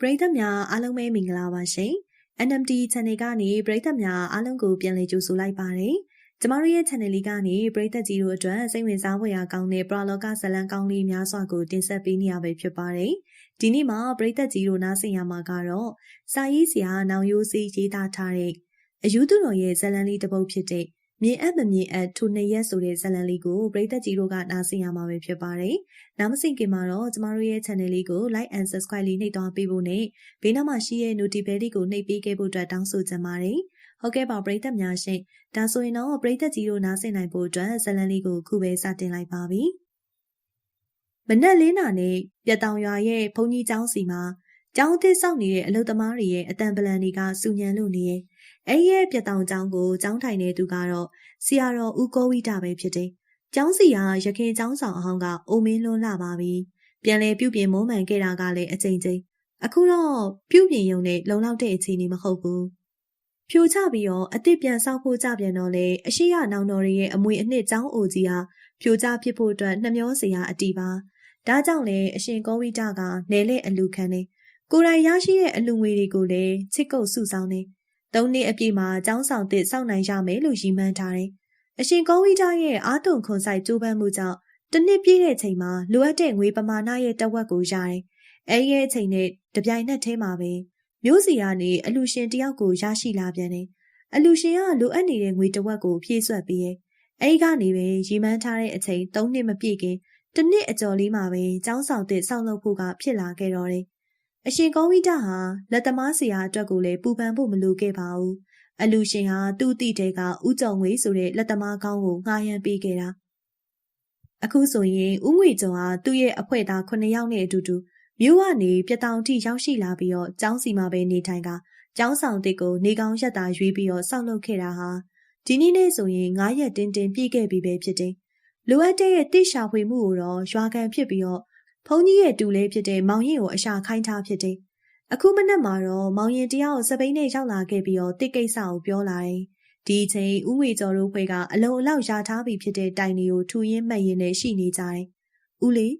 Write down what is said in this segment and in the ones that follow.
ပရိသတ်များအားလုံးပဲမင်္ဂလာပါရှင်။ NMD Channel ကနေပရိသတ်များအားလုံးကိုပြန်လည်ကြိုဆိုလိုက်ပါတယ်။ကျမတို့ရဲ့ Channel လေးကနေပရိသတ်ကြီးတို့အတွက်စိတ်ဝင်စားဖွယ်ရာကောင်းတဲ့ပရလောကဇလံကောင်းလေးများစွာကိုတင်ဆက်ပေးနေရပဲဖြစ်ပါတယ်။ဒီနေ့မှာပရိသတ်ကြီးတို့နားဆင်ရမှာကတော့စာရေးဆရာနောင်ရိုးစီရေးသားထားတဲ့အယူသူတော်ရဲ့ဇလံလေးတစ်ပုဒ်ဖြစ်တဲ့ မြင်အပ်မမြင်အပ်ထိုနှစ်ရက်ဆိုတဲ့ဇာတ်လမ်းလေးကိုပရိသတ်ကြီးတို့ကနားဆင်ရမှာပဲဖြစ်ပါတယ်။နားမဆင်ခင်မှာတော့ကျမတို့ရဲ့ channel လေးကို like and subscribe လေးနှိပ်သွားပေးဖို့နဲ့ဘေးနားမှာရှိတဲ့ notification လေးကိုနှိပ်ပေးခဲ့ဖို့အတွက်တောင်းဆိုချင်ပါတယ်။ဟုတ်ကဲ့ပါပရိသတ်များရှင်။ဒါဆိုရင်တော့ပရိသတ်ကြီးတို့နားဆင်နိုင်ဖို့အတွက်ဇာတ်လမ်းလေးကိုခုပဲစတင်လိုက်ပါပြီ။မနက်လင်းနာနဲ့ပြတောင်ရွာရဲ့ဘုံကြီးကျောင်းစီမှာကျောင်းသစ်ဆောက်နေတဲ့အလုပ်သမားတွေရဲ့အတန်ပလန်တွေကစူညံလို့နေရဲ့ အဲ့ရဲ့ပြတောင်ကျောင်းကိုကျောင်းထိုင်နေသူကတော့ဆရာတော်ဦးကိုဝိတာပဲဖြစ်တယ်။ကျောင်းစီကရခင်ကျောင်းဆောင်အဟောင်းကအိုမင်းလွန်းလာပါပြီ။ပြန်လဲပြုပြင်မုံမှန်ခဲ့တာကလည်းအချိန်ချင်းအခုတော့ပြုပြင်ရုံနဲ့လုံလောက်တဲ့အခြေအနေမဟုတ်ဘူး။ဖြိုချပြီးတော့အစ်စ်ပြန်ဆောက်ဖို့ကြပြန်တော့လေအရှိရနောင်တော်ရဲ့အမွေအနှစ်ကျောင်းအိုကြီးဟာဖြိုချဖြစ်ဖို့အတွက်နှမျောစရာအတီးပါ။ဒါကြောင့်လေအရှင်ကောဝိတာကနယ်လက်အလူခံနေကိုယ်တိုင်ရရှိတဲ့အလူငွေတွေကိုလည်းချစ်ကုပ်စုဆောင်နေ သုံးနှစ်အပြည့်မှာကျောင်းဆောင်သစ်စောင့်နိုင်ရမယ်လို့ရည်မှန်းထားတယ်။အရှင်ကောဝိတာရဲ့အာတုံခွန်ဆိုင်ကြိုးပမ်းမှုကြောင့်တစ်နှစ်ပြည့်တဲ့ချိန်မှာလိုအပ်တဲ့ငွေပမာဏရဲ့တဝက်ကိုရတယ်။အဲရဲ့အချိန်နဲ့တပြိုင်နက်တည်းမှာပဲမျိုးစီကနေအလူရှင်တယောက်ကိုရရှိလာပြန်တယ်။အလူရှင်ကလိုအပ်နေတဲ့ငွေတဝက်ကိုဖြည့်ဆွတ်ပြီးရဲ့အဲဒီကနေပဲရည်မှန်းထားတဲ့အချိန်၃နှစ်မပြည့်ခင်တစ်နှစ်အကျော်လေးမှာပဲကျောင်းဆောင်သစ်ဆောက်လုပ်ဖို့ကဖြစ်လာခဲ့တော့တယ်။ အရှင်ကောဝိတဟာလက်သမားဆရာအတွက်ကိုလည်းပူပန်ဖို့မလိုခဲ့ပါဘူး။အလူရှင်ဟာသူ့တိတဲ့ကဥကြုံငွေဆိုတဲ့လက်သမားကောင်းကိုငှားရမ်းပေးခဲ့တာ။အခုဆိုရင်ဥငွေကျော်ဟာသူ့ရဲ့အဖွဲသား9ယောက်နဲ့အတူတူမြို့ကနေပြတောင်ထိရောက်ရှိလာပြီးတော့ကျောင်းစီမှာပဲနေထိုင်ကကျောင်းဆောင်တစ်ကိုနေကောင်းရက်တာရွေးပြီးတော့စောက်လုပ်ခဲ့တာဟာဒီနေ့နေ့ဆိုရင်9ရက်တင်းတင်းပြည့်ခဲ့ပြီပဲဖြစ်တယ်။လိုအပ်တဲ့တိရှာဖွေမှုကိုတော့ရွာကန်ဖြစ်ပြီးတော့ ဖုန်းကြီးရဲ့တူလေးဖြစ်တဲ့မောင်ရင်ကိုအရှာခိုင်းထားဖြစ်တယ်။အခုမနက်မှာတော့မောင်ရင်တယောက်စပိန်နဲ့ရောက်လာခဲ့ပြီးတော့တစ်ကိစ္စကိုပြောလာတယ်။ဒီအချိန်ဥငွေကျော်တို့ဖွဲ့ကအလုံအလောက်ရာထားပြီးဖြစ်တဲ့တိုင်တွေကိုထူရင်းမှတ်ရင်းနဲ့ရှိနေကြတယ်။ဦးလေး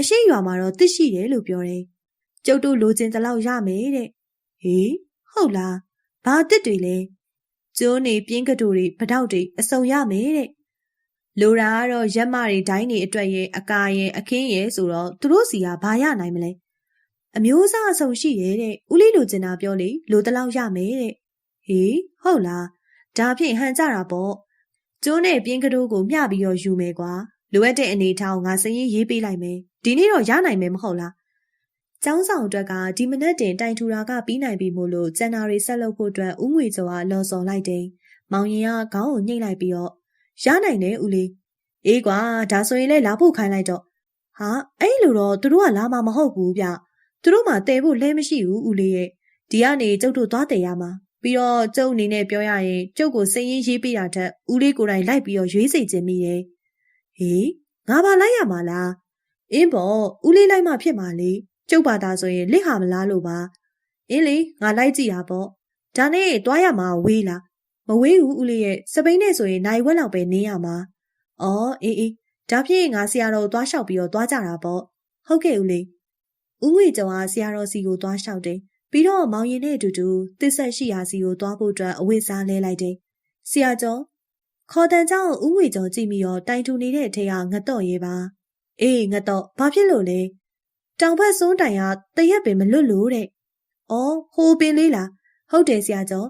အရှိရွာမှာတော့တစ်ရှိတယ်လို့ပြောတယ်။ကျုပ်တို့လိုချင်တလောက်ရမယ်တဲ့။ဟေးဟုတ်လား။ဘာတစ်တွေလဲ။ကျိုးနေပြင်းကတူတွေပတောက်တွေအစုံရမယ်တဲ့။ လိုတာကတော့ရက်မတွေဒိုင်းတွေအတွက်ရဲ့အကာရဲ့အခင်းရဲ့ဆိုတော့သူတို့စီကဘာရနိုင်မလဲအမျိုးအစားအဆုံရှိရဲ့တဲ့ဦးလေးလိုချင်တာပြောလေလိုတလောက်ရမယ်တဲ့ဟေးဟုတ်လားဒါဖြင့်ဟန်ကြတာပေါ့ကျိုးနဲ့ပြင်းကတိုးကိုမျှပြီးတော့ယူမယ်ကွာလိုအပ်တဲ့အနေထားကိုငါစရင်ရေးပေးလိုက်မယ်ဒီနေ့တော့ရနိုင်မယ်မဟုတ်လားကျောင်းဆောင်အတွက်ကဒီမနက်တင်တိုင်ထူတာကပြီးနိုင်ပြီမို့လို့ကျန်နာတွေဆက်လုပ်ဖို့အတွက်ဥငွေကျော်ကလော်စော်လိုက်တယ်မောင်ရင်ကခေါင်းကိုညှိလိုက်ပြီးတော့ ရနိုင်တယ်ဦးလေးအေးကွာဒါဆိုရင်လည်းလာဖို့ခိုင်းလိုက်တော့ဟာအဲ့လိုတော့သူတို့ကလာမှာမဟုတ်ဘူးဗျသူတို့မှတဲဖို့လဲမရှိဘူးဦးလေးရဲ့ဒီကနေကျုပ်တို့သွားတယ်ရမှာပြီးတော့ကျုပ်အနေနဲ့ပြောရရင်ကျုပ်ကိုစိတ်ရင်းရေးပေးတာထက်ဦးလေးကိုယ်တိုင်လိုက်ပြီးတော့ရွေးစိတ်ခြင်းမိတယ်ဟေးငါပါလိုက်ရမှာလားအင်းပေါ့ဦးလေးလိုက်မှဖြစ်မှာလေကျုပ်ပါတာဆိုရင်လက်ဟာမလားလို့ပါအင်းလေငါလိုက်ကြည့်တာပေါ့ဒါနဲ့တွားရမှာဝေးလားမ ဝေးဘူးဦးလေးရဲ့စပိန်နဲ့ဆိုရင်နိုင်ဝက်လောက်ပဲနင်းရမှာ။အော်အေးအေးဒါဖြင့်ငါဆရာတော်သွားလျှောက်ပြီးတော့သွားကြတာပေါ့။ဟုတ်ကဲ့ဦးလေး။ဦးငွေကျော်ဟာဆရာတော်စီကိုသွားလျှောက်တယ်။ပြီးတော့မောင်ရင်နဲ့အတူတူတစ္ဆက်ရှိရာစီကိုသွားဖို့အတွက်အဝိစားလဲလိုက်တယ်။ဆရာကျော်ခေါ်တန်ကြောင့်ဦးငွေကျော်ကြည့်ပြီးတော့တိုင်ထူနေတဲ့အထက်ကငတော့ရေးပါ။အေးငတော့ဘာဖြစ်လို့လဲ။တောင်ဘက်စွန်းတိုင်ကတရက်ပင်မလွတ်လို့တဲ့။အော်ဟိုပင်လေးလား။ဟုတ်တယ်ဆရာကျော်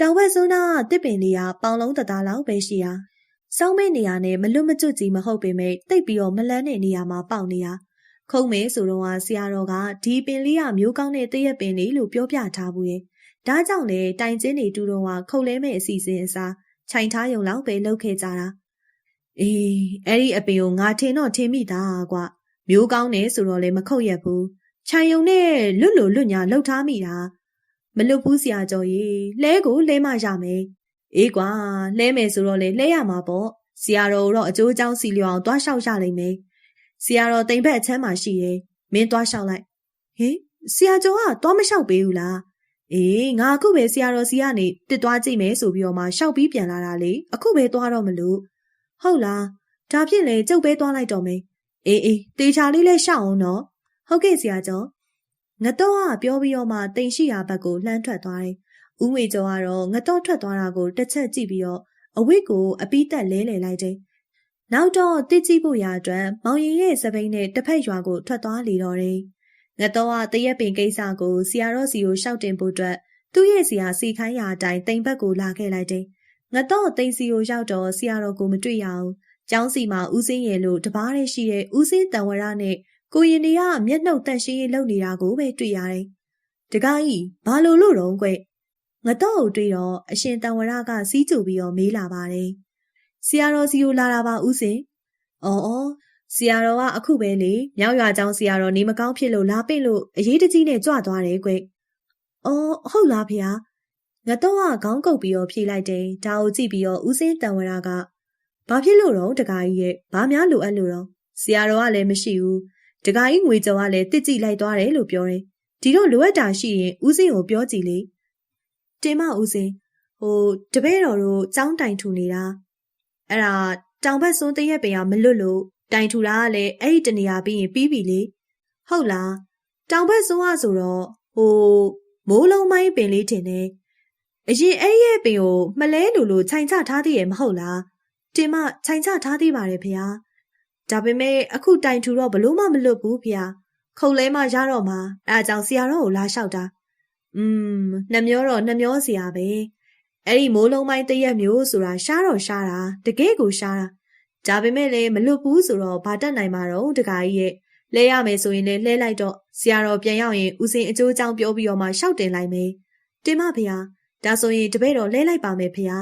တောင်ဘက်စွန်းနာတစ်ပင်လေးကပေါင်လုံးတသားလောက်ပဲရှိတာစောင်းမဲ့နေရာနဲ့မလွတ်မကျွတ်ကြီးမဟုတ်ပေမဲ့တိတ်ပြီးတော့မလန်းတဲ့နေရာမှာပေါက်နေတာခုံးမဲဆိုတော့ဆရာတော်ကဒီပင်လေးကမျိုးကောင်းတဲ့တရက်ပင်လေးလို့ပြောပြထားဘူးရဲ့ဒါကြောင့်လေတိုင်ကျင်းနေတူတော့ကခုံလဲမဲ့အစီအစဉ်အစားခြိုင်ထားရုံလောက်ပဲလုပ်ခဲ့ကြတာအေးအဲ့ဒီအပင်ကိုငါထင်တော့ထင်မိတာကွာမျိုးကောင်းနေဆိုတော့လေမခုတ်ရက်ဘူးခြိုင်ယုံနဲ့လွတ်လို့လွတ်ညာလှုပ်ထားမိတာ မလွတ်ဘူးဆရာကျော်ကြီးလဲကိုလဲမရမယ်အေးကွာလဲမယ်ဆိုတော့လေလဲရမှာပေါ့ဆရာတော်တော့အကျိုးအကြောင်းစီလျော်အောင်တွားလျှောက်ရလိမ့်မယ်ဆရာတော်တိမ်ဘက်အချမ်းမှာရှိတယ်မင်းတွားလျှောက်လိုက်ဟေးဆရာကျော်ကတွားမလျှောက်ပေးဘူးလားအေးငါအခုပဲဆရာတော်စီကနေတစ်တွားကြည့်မယ်ဆိုပြီးတော့မှရှောက်ပြီးပြန်လာတာလေအခုပဲတွားတော့မလို့ဟုတ်လားဒါဖြင့်လေကျုပ်ပဲတွားလိုက်တော့မယ်အေးအေးတေချာလေးလဲရှောက်အောင်နော်ဟုတ်ကဲ့ဆရာကျော် ငတော့ကပြောပြီးတော့မှတိမ်ရှိရာဘက်ကိုလှမ်းထွက်သွားတယ်။ဦးငွေကျော်ကတော့ငတော့ထွက်သွားတာကိုတစ်ချက်ကြည့်ပြီးတော့အဝိတ်ကိုအပီးတက်လဲလှယ်လိုက်တယ်။နောက်တော့တစ်ကြည့်ဖို့ရာအတွက်မောင်ရင်ရဲ့စပိန်နဲ့တစ်ဖက်ရွာကိုထွက်သွားလေတော့တယ်။ငတော့ကတရက်ပင်ကိစ္စကိုဆရာတော်စီကိုရှောက်တင်ဖို့အတွက်သူ့ရဲ့ဆရာစီခိုင်းရာအတိုင်းတိမ်ဘက်ကိုလာခဲ့လိုက်တယ်။ငတော့တိမ်စီကိုရောက်တော့ဆရာတော်ကိုမတွေ့ရအောင်။ကျောင်းစီမှာဦးစင်းရဲ့လို့တပားတည်းရှိတဲ့ဦးစင်းတန်ဝရနဲ့ ကိုရင်တွေကမျက်နှုတ်တန့်ရှင်းရေးလုပ်နေတာကိုပဲတွေ့ရတယ်။တကားကြီးဘာလို့လို့တော့ကွငတော့ကိုတွေ့တော့အရှင်တန်ဝရကစီးကြူပြီးတော့မေးလာပါတယ်။ဆရာတော်စီကိုလာတာပါဦးစင်။အော်အော်ဆရာတော်ကအခုပဲလေမြောက်ရွာကျောင်းဆရာတော်နေမကောင်းဖြစ်လို့လာပင့်လို့အရေးတကြီးနဲ့ကြွသွားတယ်ကွ။အော်ဟုတ်လားဖေ။ငတော့ကခေါင်းကုပ်ပြီးတော့ဖြေလိုက်တယ်။ဒါကိုကြည့်ပြီးတော့ဦးစင်းတန်ဝရကဘာဖြစ်လို့တော့တကားကြီးရဲ့ဘာများလိုအပ်လို့တော့ဆရာတော်ကလည်းမရှိဘူး တကားကြီးငွေကြော်ကလည်းတစ်ကြည့်လိုက်သွားတယ်လို့ပြောတယ်ဒီတော့လိုအပ်တာရှိရင်ဦးစင်းကိုပြောကြည့်လေတင်မဦးစင်းဟိုတပည့်တော်တို့ចောင်းတိုင်ထူနေတာအဲ့ဒါတောင်ဘက်စွန်းတရက်ပင်ကမလွတ်လို့တိုင်ထူတာကလည်းအဲ့ဒီတနေရာပြီးရင်ပြီးပြီလေဟုတ်လားတောင်ဘက်စွန်းကဆိုတော့ဟိုမိုးလုံးမိုင်းပင်လေးတင်နေအရင်အဲ့ရဲ့ပင်ကိုမလဲလူလိုခြိုင်ချထားသေးရဲ့မဟုတ်လားတင်မခြိုင်ချထားသေးပါတယ်ဖေဟာ ဒါပေမဲ့အခုတိုင်ထူတော့ဘလို့မှမလွတ်ဘူးဖေဟာခုံလဲမှရတော့မှအဲအကြောင်းဆရာတော်ကိုလာလျှောက်တာอืมနှမျောတော့နှမျောစရာပဲအဲ့ဒီမိုးလုံးပိုင်းတရက်မျိုးဆိုတာရှားတော့ရှားတာတကယ်ကိုရှားတာဒါပေမဲ့လည်းမလွတ်ဘူးဆိုတော့ဘာတက်နိုင်မှာတော့တခါကြီးရဲ့လဲရမယ်ဆိုရင်လည်းလှဲလိုက်တော့ဆရာတော်ပြန်ရောက်ရင်ဦးစင်အကျိုးအကြောင်းပြောပြီးတော့မှရှောက်တင်လိုက်မယ်တင်မဖေဟာဒါဆိုရင်တပည့်တော်လဲလိုက်ပါမယ်ဖေဟာ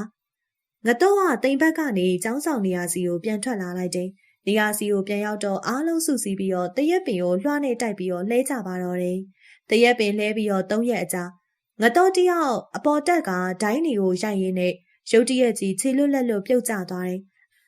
ငတော့ကတိမ်ဘက်ကနေចောင်းဆောင်နေရာစီကိုပြန်ထွက်လာလိုက်တယ်။ နေရာစီကိုပြန်ရောက်တော့အားလုံးစုစည်းပြီးတော့တရက်ပင်ကိုလွှားနဲ့တိုက်ပြီးတော့လဲကြပါတော့တယ်။တရက်ပင်လဲပြီးတော့၃ရက်အကြာငတော့တယောက်အပေါ်တက်ကဒိုင်းနေကိုရိုက်ရင်းနဲ့ရုတ်တရက်ကြီးခြေလွတ်လက်လွတ်ပြုတ်ကျသွားတယ်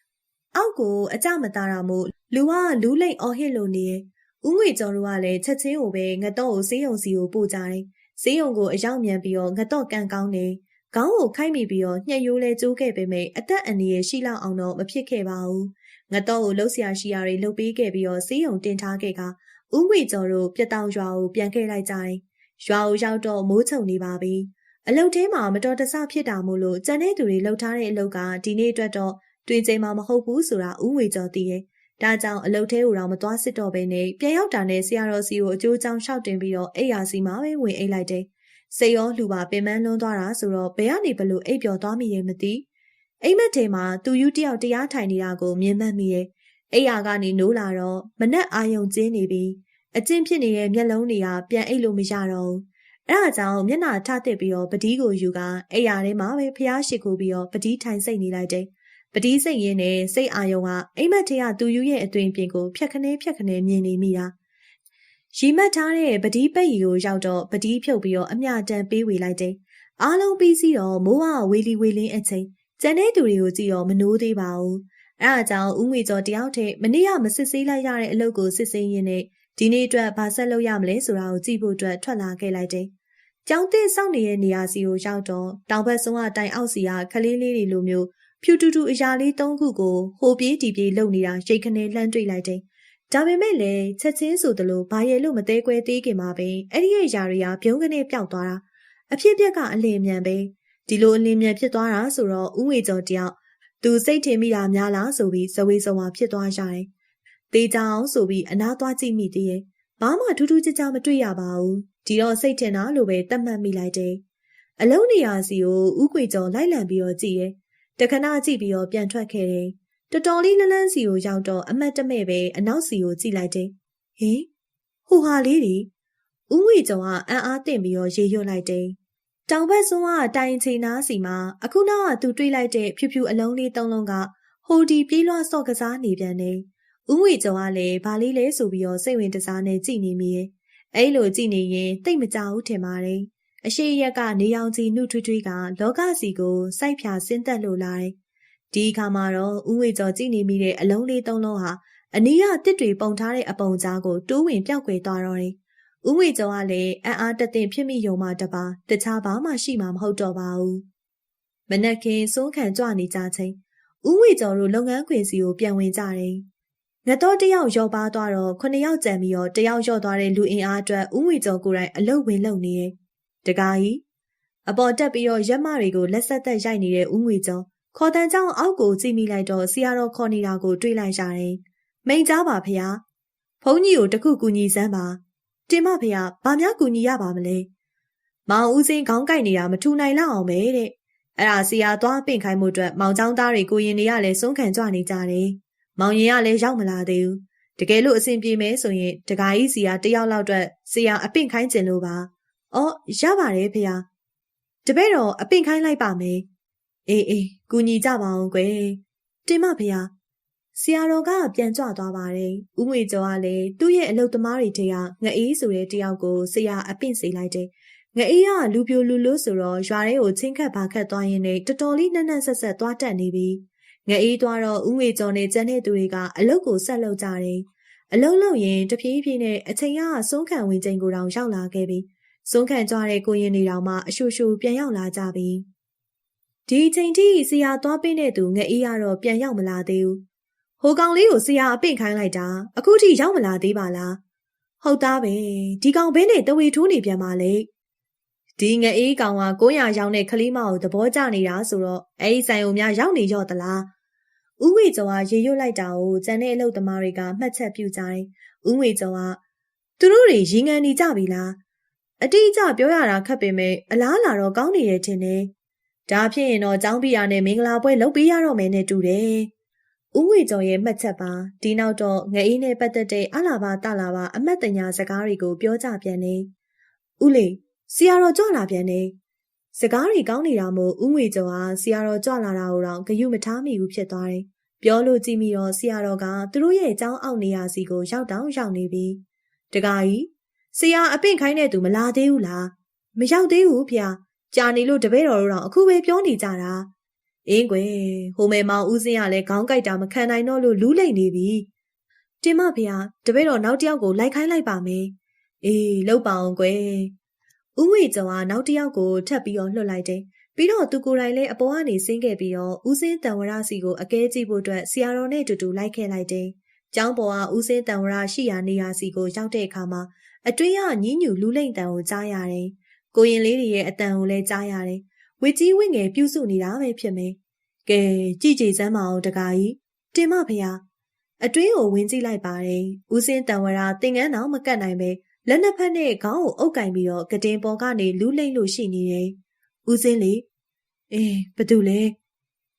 ။အောက်ကိုအကြမသားတာမို့လူကလူးလိမ့်အော်ဟစ်လို့နေရဲ့။ဦးငွေကျော်တို့ကလည်းချက်ချင်းကိုပဲငတော့ကိုစေးရုံစီကိုပို့ကြတယ်။စေးရုံကိုအရောက်မြန်ပြီးတော့ငတော့ကန်ကောင်းနေ။ခေါင်းကိုခိုက်မိပြီးတော့ညှက်ရိုးလဲကျိုးခဲ့ပေမဲ့အသက်အန္တရာယ်ရှိလောက်အောင်တော့မဖြစ်ခဲ့ပါဘူး။ ငတော့ကိုလှုပ်ရှားရှိရာတွေလှုပ်ပေးခဲ့ပြီးတော့စီးရုံတင်ထားခဲ့ကဥငွေကျော်တို့ပြတောင်ရွာကိုပြန်ခဲ့လိုက်ကြတယ်။ရွာကိုရောက်တော့မိုးချုံနေပါပြီ။အလုတ်ထဲမှာမတော်တဆဖြစ်တာမို့လို့ကြံတဲ့သူတွေလှုပ်ထားတဲ့အလုတ်ကဒီနေ့အတွက်တော့တွင်ချိန်မှာမဟုတ်ဘူးဆိုတာဥငွေကျော်သိရဲ့။ဒါကြောင့်အလုတ်ထဲကိုတော့မသွားစစ်တော့ဘဲနဲ့ပြန်ရောက်တာနဲ့ဆရာတော်စီကိုအကျိုးကြောင့်ရှောက်တင်ပြီးတော့အိယာစီမှာပဲဝင်အိတ်လိုက်တယ်။စိတ်ရောလှူပါပင်ပန်းလွန်းသွားတာဆိုတော့ဘယ်ကနေဘလို့အိပ်ပျော်သွားမိရဲ့မသိ အိမ်မက်ထဲမှာသူယူတယောက်တရားထိုင်နေတာကိုမြင်မှတ်မိရဲ့အိယာကနေနိုးလာတော့မနက်အာယုံကျင်းနေပြီးအကျင့်ဖြစ်နေတဲ့မျက်လုံးတွေကပြန်အိပ်လို့မရတော့ဘူးအဲ့ဒါကြောင့်မျက်နှာထသစ်ပြီးတော့ပတိကိုယူကအိယာထဲမှာပဲဖျားရှိခိုးပြီးတော့ပတိထိုင်စိတ်နေလိုက်တယ်ပတိစိတ်ရင်းနဲ့စိတ်အာယုံကအိမ်မက်ထဲကသူယူရဲ့အသွင်ပြင်ကိုဖြက်ခနဲဖြက်ခနဲမြင်နေမိတာရီမတ်ထားတဲ့ပတိပိတ်ရီကိုရောက်တော့ပတိဖြုတ်ပြီးတော့အမြတန်ပေးဝေလိုက်တယ်။အားလုံးပြီးစီတော့မိုးကဝေလီဝေလင်းအချိန် ကျန်တဲ့သူတွေကိုကြည့်တော့မနိုးသေးပါဘူး။အဲအကြောင်းဦးငွေကျော်တယောက်တည်းမနေ့ကမစစ်ဆေးလိုက်ရတဲ့အလုပ်ကိုစစ်ဆေးရင်းနဲ့ဒီနေ့အတွက်ဘာဆက်လုပ်ရမလဲဆိုတာကိုကြည့်ဖို့အတွက်ထွက်လာခဲ့လိုက်တယ်။ကျောင်းသစ်စောင့်နေတဲ့နေရာစီကိုရောက်တော့တောင်ဘက်ဆုံးကတိုင်အောက်စီကခလေးလေးတွေလိုမျိုးဖြူတူတူအရာလေးသုံးခုကိုဟိုပြေးတီပြေးလုပ်နေတာရိတ်ခနဲလှမ်းတွေ့လိုက်တယ်။ဒါပေမဲ့လည်းချက်ချင်းဆိုသလိုဘာရဲလို့မသေးကွဲသေးခင်မှာပဲအဲ့ဒီရဲ့ຢာတွေကပြုံးကနေပျောက်သွားတာအဖြစ်ပြက်ကအလင်းမြန်ပဲ ဒီလိုအလင်းမြန်ဖြစ်သွားတာဆိုတော့ဥငွေကျော်တယောက်သူစိတ်ထင်မိတာများလားဆိုပြီးဇဝေဇဝါဖြစ်သွားရတယ်တေးကြောင်ဆိုပြီးအနာသွားကြည့်မိသေးရဲ့ဘာမှထူးထူးခြားခြားမတွေ့ရပါဘူးဒီတော့စိတ်ထင်တာလို့ပဲသတ်မှတ်မိလိုက်တယ်အလုံးနေရာစီကိုဥကွေကျော်လိုက်လံပြီးတော့ကြည့်ရဲ့တခဏကြည့်ပြီးတော့ပြန်ထွက်ခဲ့တယ်တော်တော်လေးလန်းလန်းစီကိုရောက်တော့အမတ်တမဲ့ပဲအနောက်စီကိုကြည့်လိုက်တယ်။ဟင်ဟိုဟာလေးတွေဦးငွေကျော်ကအံ့အားသင့်ပြီးတော့ရေရွတ်လိုက်တယ်။ တောင်ဘက်စွန်းကတိုင်ချင်နာစီမှာအခုနောက်ကသူတွေးလိုက်တဲ့ဖြူဖြူအလုံးလေးသုံးလုံးကဟိုဒီပြေးလွှားစော့ကစားနေပြန်တယ်။ဦးငွေကျော်ကလည်းဘာလေးလဲဆိုပြီးတော့စိတ်ဝင်တစားနဲ့ကြည်နေမိရဲ့။အဲ့လိုကြည်နေရင်တိတ်မကြဘူးထင်ပါတယ်။အရှိရက်ကနေရောင်ကြီးနှုတ်ထွေးထွေးကလောကစီကိုစိုက်ဖြာဆင်းသက်လို့လာတယ်။ဒီအခါမှာတော့ဦးဝေကျော်ကြည့်နေမိတဲ့အလုံးလေးသုံးလုံးဟာအနီးကတစ်တွေပုံထားတဲ့အပုံကြားကိုတိုးဝင်ပြောက်ကွယ်သွားတော့တယ်။ ဦးဝေကျော်ကလည်းအံ့အားတသင့်ဖြစ်မိယုံမှတပါတခြားဘာမှရှိမှာမဟုတ်တော့ပါဘူး။မနက်ခင်းစိုးခံကြွနေကြချိန်ဦးဝေကျော်တို့လုပ်ငန်းခွင်စီကိုပြန်ဝင်ကြတယ်။ငတော့တယောက်ရော့ပါသွားတော့ခုနှစ်ယောက်ကြံပြီးတော့တယောက်ရော့သွားတဲ့လူအင်အားအတွက်ဦးငွေကျော်ကိုယ်တိုင်အလုတ်ဝင်လုံနေရဲ့တကားကြီးအပေါ်တက်ပြီးတော့ရက်မတွေကိုလက်ဆက်သက်ရိုက်နေတဲ့ဦးငွေကျော်ခေါ်တန်ကြောင်အောက်ကိုကြည့်မိလိုက်တော့ဆီယာတော်ခေါ်နေတာကို တွေးလိုက်ရတယ်မိန်ကြားပါဖျားဖုန်းကြီးကိုတခုကူညီစမ်းပါ တင်မဖျားဘာများကူညီရပါမလဲမောင်ဦးစင်းခေါင်းကိုက်နေတာမထူနိုင်လောက်အောင်ပဲတဲ့အဲ့ဒါဆီယာသွားပင့်ခိုင်းမှုအတွက်မောင်ချောင်းသားတွေကိုရင်တွေကလည်းဆုံးခံကြနေကြတယ်မောင်ရင်ကလည်းရောက်မလာသေးဘူးတကယ်လို့အဆင်ပြေမယ်ဆိုရင်တကားကြီးစီယာတယောက်လောက်အတွက်စီယာအပင့်ခိုင်းကျင်လို့ပါ။အော်ရပါတယ်ဖေ။တပည့်တော်အပင့်ခိုင်းလိုက်ပါမယ်။အေးအေးကူညီကြပါအောင်ကွယ်။တင်မဖေ။ ဆရာတော်ကပြန်ကြွသွားပါတယ်။ဦးငွေကျော်ကလည်းသူ့ရဲ့အလုပ်သမားတွေတည်းကငအေးဆိုတဲ့တယောက်ကိုဆရာအပင့်စေလိုက်တယ်။ငအေးကလူပြိုလူလို့ဆိုတော့ရွာထဲကိုချင်းခတ်ပါခတ်သွားရင်းနဲ့တော်တော်လေးနှက်နှက်ဆက်ဆက်သွားတက်နေပြီ။ငအေးသွားတော့ဦးငွေကျော်နဲ့ကျန်တဲ့သူတွေကအလုတ်ကိုဆက်လုပ်ကြတယ်။အလုတ်လုပ်ရင်တပြေးပြေးနဲ့အချိန်ကဆုံးခံဝင်ချိန်ကိုတောင်ရောက်လာခဲ့ပြီ။ဆုံးခံကြတဲ့ကိုရင်တွေတောင်မှအရှူရှူပြန်ရောက်လာကြပြီ။ဒီချိန်ထိဆရာသွားပင်းတဲ့သူငအေးကတော့ပြန်ရောက်မလာသေးဘူး။ ဟိုကောင်လေးကိုဆရာအပိတ်ခိုင်းလိုက်တာအခုထိရောက်မလာသေးပါလား။ဟုတ်သားပဲဒီကောင်ဘဲနဲ့တဝေထိုးနေပြန်ပါလေ။ဒီငအေးကောင်က900ရောင်းတဲ့ခလီမကိုသဘောကျနေတာဆိုတော့အဲဒီဆိုင်ုံများရောက်နေရော့သလားဦးဝေကျော်ကရေရွတ်လိုက်တာကိုကျန်တဲ့အလုပ်သမားတွေကမှတ်ချက်ပြုကြတယ်။ဦးဝေကျော်ကသူတို့တွေရင်ငန်နေကြပြီလား။အတိအကျပြောရတာခက်ပေမဲ့အလားလာတော့ကောင်းနေတယ်ထင်တယ်။ဒါဖြစ်ရင်တော့ចောင်းပြရနဲ့မင်္ဂလာပွဲလုပ်ပေးရတော့မယ်နဲ့တူတယ်။ ဦးငွေကျော်ရဲ့မှတ်ချက်ပါဒီနောက်တော့ငအေးနဲ့ပတ်သက်တဲ့အလာပါတလာပါအမတ်တညာစကားတွေကိုပြောကြပြန်နေ။ဦးလေးဆရာတော်ကြွလာပြန်နေ။စကားတွေကောင်းနေတာမို့ဦးငွေကျော်ဟာဆရာတော်ကြွလာတာကိုတော့ဂယုမထားမိဘူးဖြစ်သွားတယ်။ပြောလို့ကြည့်မိတော့ဆရာတော်ကသူတို့ရဲ့အကြောင်းအောက်နေရာစီကိုရောက်တောင်ရောက်နေပြီ။တကားကြီးဆရာအပင့်ခိုင်းတဲ့သူမလာသေးဘူးလား။မရောက်သေးဘူးဖေ။ကြာနေလို့တပည့်တော်တို့တော့အခုပဲပြောနေကြတာ။ အင်းကွယ်ဟိုမဲမောင်ဦးစင်းကလည်းခေါင်းကိုက်တာမခံနိုင်တော့လို့လူးလိမ့်နေပြီ။တင်မဖေ။တပည့်တော်နောက်တယောက်ကိုလိုက်ခိုင်းလိုက်ပါမယ်။အေးလောက်ပါအောင်ကွယ်ဦးငွေကျော်ကနောက်တစ်ယောက်ကိုထပ်ပြီးတော့လွှတ်လိုက်တယ်။ပြီးတော့သူကိုယ်တိုင်လည်းအပေါ်ကနေဆင်းခဲ့ပြီးတော့ဦးစင်းတန်ဝရစီကိုအကဲကြည့်ဖို့အတွက်ဆရာတော်နဲ့တူတူလိုက်ခဲ့လိုက်တယ်။ကျောင်းပေါ်ကဦးစင်းတန်ဝရရှိရာနေရာစီကိုရောက်တဲ့အခါမှာအတွင်းကညင်းညူလူလိမ့်တန်ကိုကြားရတယ်။ကိုရင်လေးတွေရဲ့အတန်ကိုလည်းကြားရတယ်။ ဝစ်ကြီးဝင့်ငယ်ပြုစုနေတာပဲဖြစ်မယ်။ကဲကြည်ကြည်စမ်းမအောင်တကာကြီးတင်မဖေဟာအတွင်းကိုဝင်ကြည့်လိုက်ပါတယ်။ဦးစင်းတန်ဝရသင်ငန်းတော်မကတ်နိုင်ပဲလက်နှစ်ဖက်နဲ့ခေါင်းကိုအုပ်ကင်ပြီးတော့ကတင်ပေါ်ကနေလူးလိမ့်လို့ရှိနေတယ်။ဦးစင်းလေအေးဘာတူလဲ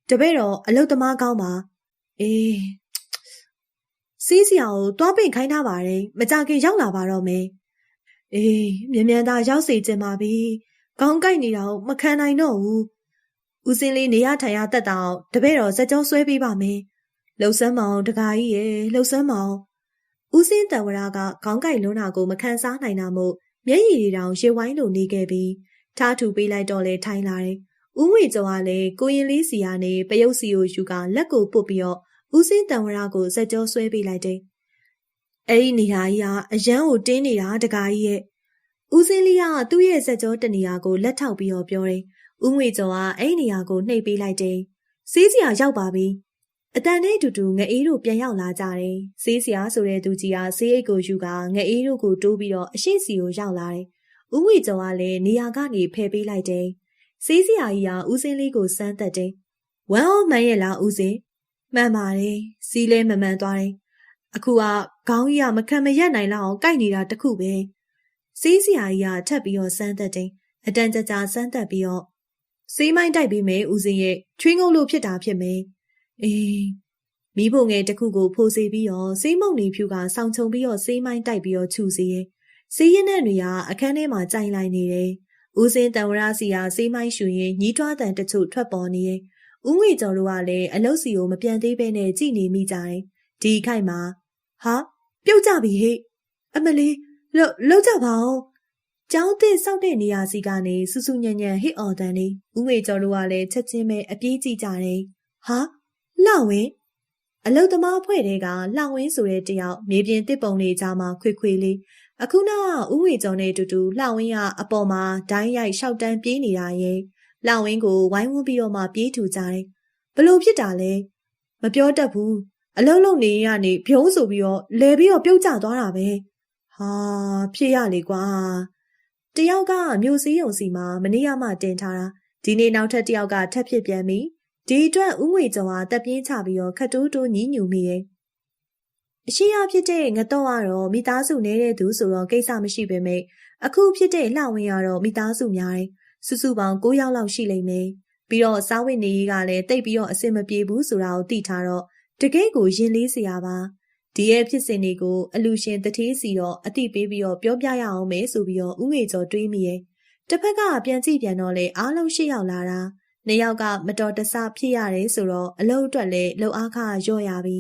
တပည့်တော်အလုတ်သမားကောင်းပါအေးစီးစရာကိုတွားပင့်ခိုင်းထားပါတယ်မကြခင်ရောက်လာပါတော့မယ်အေးမြန်မြန်သာရောက်စေချင်ပါပြီ ခေါင်းကိုက်နေတာကိုမခံနိုင်တော့ဘူးဦးစင်းလေးနေရထိုင်ရတက်တောင်တပည့်တော်စကြောဆွဲပေးပါမယ်လှုပ်ဆန်းမောင်တကာကြီးရဲ့လှုပ်ဆန်းမောင်ဦးစင်းတံဝရကခေါင်းကိုက်လွန်းတာကိုမခံစားနိုင်တာမို့မျက်ရည်တွေတောင်ရေဝိုင်းလိုနေခဲ့ပြီးထားထူပေးလိုက်တော့လဲထိုင်လာတယ်။ဦးငွေကျော်ကလည်းကိုရင်လေးစီကနေပယုတ်စီကိုယူကလက်ကိုပုတ်ပြီးတော့ဦးစင်းတံဝရကိုစက်ကြောဆွဲပေးလိုက်တယ်။အဲ့ဒီနေရာကြီးကအရန်ကိုတင်းနေတာတကာကြီးရဲ့ ဦးစင်းလေးကသူ့ရဲ့စက်ကြောတနေရာကိုလက်ထောက်ပြီးတော့ပြောတယ်။ဦးငွေကျော်ကအဲ့ဒီနေရာကိုနှိပ်ပေးလိုက်တယ်။စီးစရာရောက်ပါပြီ။အတန်နဲ့အတူတူငအေးတို့ပြန်ရောက်လာကြတယ်။ဆေးစရာဆိုတဲ့သူကြီးကဆေးအိတ်ကိုယူကငအေးတို့ကိုတိုးပြီးတော့အရှိစီကိုရောက်လာတယ်။ဦးဝီကျော်ကလည်းနေရာကနေဖယ်ပေးလိုက်တယ်။ဆေးစရာကြီးကဦးစင်းလေးကိုစမ်းသက်တယ်။ဝမ်အောင်မှန်ရဲ့လားဦးစင်း။မှန်ပါတယ်။စီးလဲမမှန်သွားတယ်။အခုကခေါင်းကြီးကမခံမရက်နိုင်လောက်အောင်ကိုက်နေတာတခုပဲ။ ဆေးစရာကြီးကထပ်ပြီးတော့စမ်းသက်တယ်။အတန်ကြကြစမ်းသက်ပြီးတော့ဆေးမိုင်းတိုက်ပြီးမယ်ဦးစင်းရဲ့ချွေးငုံလို့ဖြစ်တာဖြစ်မယ်။အေးမိဖို့ငယ်တစ်ခုကိုဖိုးစေပြီးတော့စေးမုံနေဖြူကစောင်းချုံပြီးတော့စေးမိုင်းတိုက်ပြီးတော့ခြူစေးရဲ့စေးရင်တဲ့တွေကအခန်းထဲမှာကြိုင်လိုက်နေတယ်ဦးစင်းတံဝရစီဟာစေးမိုင်းရှူရင်ညီးတွားတန်တချို့ထွက်ပေါ်နေရဲ့ဦးငွေကျော်တို့ကလည်းအလုတ်စီကိုမပြန်သေးဘဲနဲ့ကြည်နေမိကြတယ်ဒီခိုက်မှာဟာပြုတ်ကြပြီဟဲ့အမလေး လှလှုပ်ကြပါဦးကျောင်းသစ်စောက်တဲ့နေရာစီကနေစူးစူးညံ့ညံ့ဟစ်အော်တန်လေးဦးငွေကျော်တို့ကလည်းချက်ချင်းပဲအပြေးကြည့်ကြတယ်ဟာလှဝင်းအလုတ်သမားအဖွဲ့တွေကလှဝင်းဆိုတဲ့တယောက်မြေပြင်တစ်ပုံလေးကြားမှာခွေခွေလေးအခုနောက်ဥငွေကျော်နဲ့တူတူလှဝင်းကအပေါ်မှာဒိုင်းရိုက်ရှောက်တန်းပြေးနေတာရဲ့လှဝင်းကိုဝိုင်းဝန်းပြီးတော့မှပြေးထူကြတယ်ဘလို့ဖြစ်တာလဲမပြောတတ်ဘူးအလုံးလုံးနေရနေဖြုံးဆိုပြီးတော့လဲပြီးတော့ပြုတ်ကျသွားတာပဲ ဟာဖြစ်ရလေကွာတယောက်ကမြို့စည်းုံစီမှာမနေ့ကမှတင်ထားတာဒီနေ့နောက်ထပ်တယောက်ကထပ်ဖြစ်ပြန်ပြီဒီအတွက်ဥငွေကျော်ဟာတက်ပြင်းချပြီးတော့ခတ်တိုးတိုးညှညူမိရဲ့အရှိရဖြစ်တဲ့ငတော့ကတော့မိသားစုနေတဲ့သူဆိုတော့ကိစ္စမရှိပေမဲ့အခုဖြစ်တဲ့လှဝင်ရတော့မိသားစုများတယ်စုစုပေါင်း9ယောက်လောက်ရှိလိမ့်မယ်ပြီးတော့စားဝတ်နေရေးကလည်းတိတ်ပြီးတော့အဆင်မပြေဘူးဆိုတာကိုသိထားတော့တကယ့်ကိုရင်လေးစရာပါ ဒီရဲ့ဖြစ်စဉ်တွေကိုအလူရှင်တထေးစီတော့အတိပေးပြီးတော့ပြောပြရအောင်မယ်ဆိုပြီးတော့ဥငွေကျော်တွေးမိရဲ့တစ်ဖက်ကပြန်ကြည့်ပြန်တော့လေအားလုံးရှစ်ယောက်လာတာနှစ်ယောက်ကမတော်တဆဖြစ်ရတယ်ဆိုတော့အလုပ်အတွက်လည်းလှုပ်အားခရော့ရပြီ